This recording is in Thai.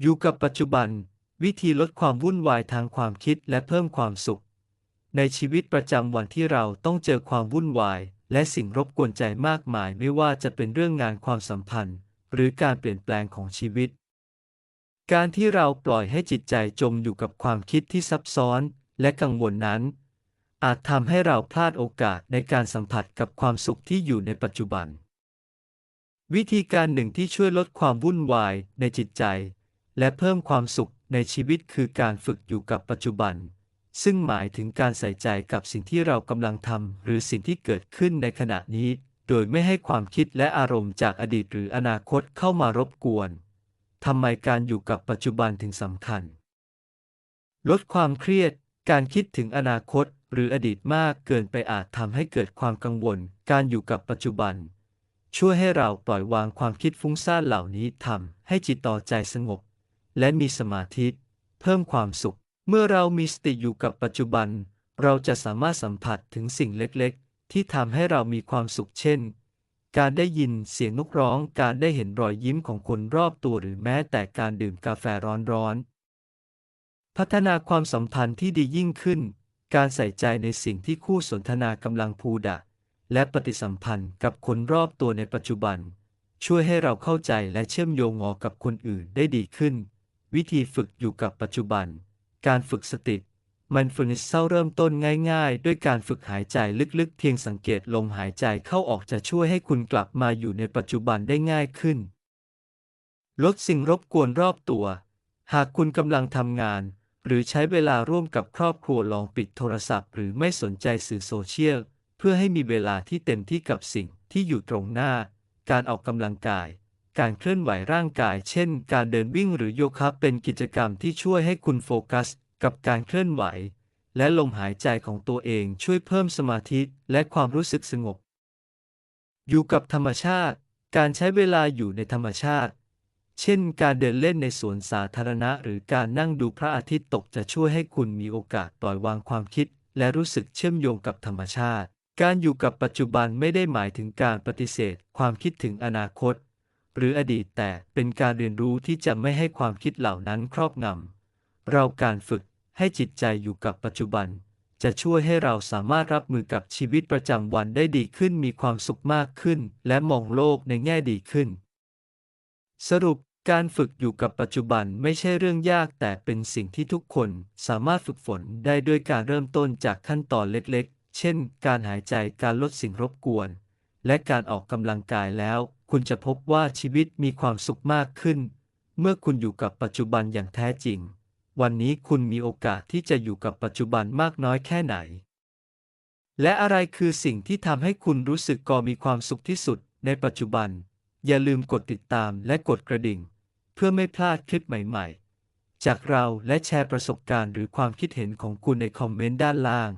อยู่กับปัจจุบัน วิธีลดความวุ่นวายทางความคิดและเพิ่มความสุข ในชีวิตประจำวันที่เราต้องเจอความวุ่นวาย และสิ่งรบกวนใจมากมายไม่ว่าจะเป็นเรื่องงานความสัมพันธ์ หรือการเปลี่ยนแปลงของชีวิต การที่เราปล่อยให้จิตใจจมอยู่กับความคิดที่ซับซ้อนและกังวลนั้น อาจทำให้เราพลาดโอกาสในการสัมผัสกับความสุขที่อยู่ในปัจจุบันวิธีการหนึ่งที่ช่วยลดความวุ่นวายในจิตใจ และเพิ่มความสุขในชีวิตคือการฝึกอยู่กับปัจจุบัน ซึ่งหมายถึงการใส่ใจกับสิ่งที่เรากำลังทำหรือสิ่งที่เกิดขึ้นในขณะนี้ โดยไม่ให้ความคิดและอารมณ์จากอดีตหรืออนาคตเข้ามารบกวนทำไมการอยู่กับปัจจุบันถึงสำคัญ ลดความเครียด การคิดถึงอนาคตหรืออดีตมากเกินไปอาจทำให้เกิดความกังวล การอยู่กับปัจจุบัน ช่วยให้เราปล่อยวางความคิดฟุ้งซ่านเหล่านี้ทำให้จิตต่อใจสงบ และมีสมาธิ เพิ่มความสุข เมื่อเรามีสติอยู่กับปัจจุบัน เราจะสามารถสัมผัสถึงสิ่งเล็กๆ ที่ทำให้เรามีความสุขเช่น การได้ยินเสียงนกร้อง การได้เห็นรอยยิ้มของคนรอบตัวหรือแม้แต่การดื่มกาแฟร้อนๆ พัฒนาความสัมพันธ์ที่ดียิ่งขึ้น การใส่ใจในสิ่งที่คู่สนทนากำลังพูดะและปฏิสัมพันธ์กับคนรอบตัวในปัจจุบัน ช่วยให้เราเข้าใจและเชื่อมโยงงอกับคนอื่นได้ดีขึ้น วิธีฝึกอยู่กับปัจจุบัน การฝึกสติ มันฟ n นิสเศร้าเริ่มต้นง่ายๆ ด้วยการฝึกหายใจลึกๆ เพียงสังเกตลมหายใจเข้าออกจะช่วยให้คุณกลับมาอยู่ในปัจจุบันได้ง่ายขึ้น ลดสิ่งรบกวนรอบตัว หากคุณกำลังทำงาน หรือใช้เวลาร่วมกับครอบครัวลองปิดโทรศัพท์ หรือไม่สนใจสื่อโซเชียลเพื่อให้มีเวลาที่เต็มที่กับสิ่งที่อยู่ตรงหน้า การออกกำลังกาย การเคลื่อนไหวร่างกาย เช่น การเดินวิ่งหรือโยคะเป็นกิจกรรมที่ช่วยให้คุณโฟกัส กับการเคลื่อนไหว และลมหายใจของตัวเองช่วยเพิ่มสมาธิและความรู้สึกสงบ อยู่กับธรรมชาติ การใช้เวลาอยู่ในธรรมชาติ เช่น การเดินเล่นในสวนสาธารณะ หรือการนั่งดูพระอาทิตย์ตกจะช่วยให้คุณมีโอกาสปล่อยวางความคิด และรู้สึกเชื่อมโยงกับธรรมชาติการอยู่กับปัจจุบันไม่ได้หมายถึงการปฏิเสธ ความคิดถึงอนาคต หรืออดีตแต่เป็นการเรียนรู้ที่จะไม่ให้ความคิดเหล่านั้นครอบงำ เราการฝึกให้จิตใจอยู่กับปัจจุบัน จะช่วยให้เราสามารถรับมือกับชีวิตประจำวันได้ดีขึ้นมีความสุขมากขึ้น และมองโลกในแง่ดีขึ้น สรุปการฝึกอยู่กับปัจจุบันไม่ใช่เรื่องยากแต่เป็นสิ่งที่ทุกคนสามารถฝึกฝนได้ด้วยการเริ่มต้นจากขั้นตอนเล็กๆ เช่น การหายใจการลดสิ่งรบกวน และการออกกำลังกายแล้ว คุณจะพบว่าชีวิตมีความสุขมากขึ้น เมื่อคุณอยู่กับปัจจุบันอย่างแท้จริง วันนี้คุณมีโอกาสที่จะอยู่กับปัจจุบันมากน้อยแค่ไหน และอะไรคือสิ่งที่ทำให้คุณรู้สึกก็มีความสุขที่สุด ในปัจจุบัน อย่าลืมกดติดตามและกดกระดิ่ง เพื่อไม่พลาดคลิปใหม่ ๆ จากเราและแชร์ประสบการณ์หรือความคิดเห็นของคุณในคอมเมนต์ด้านล่าง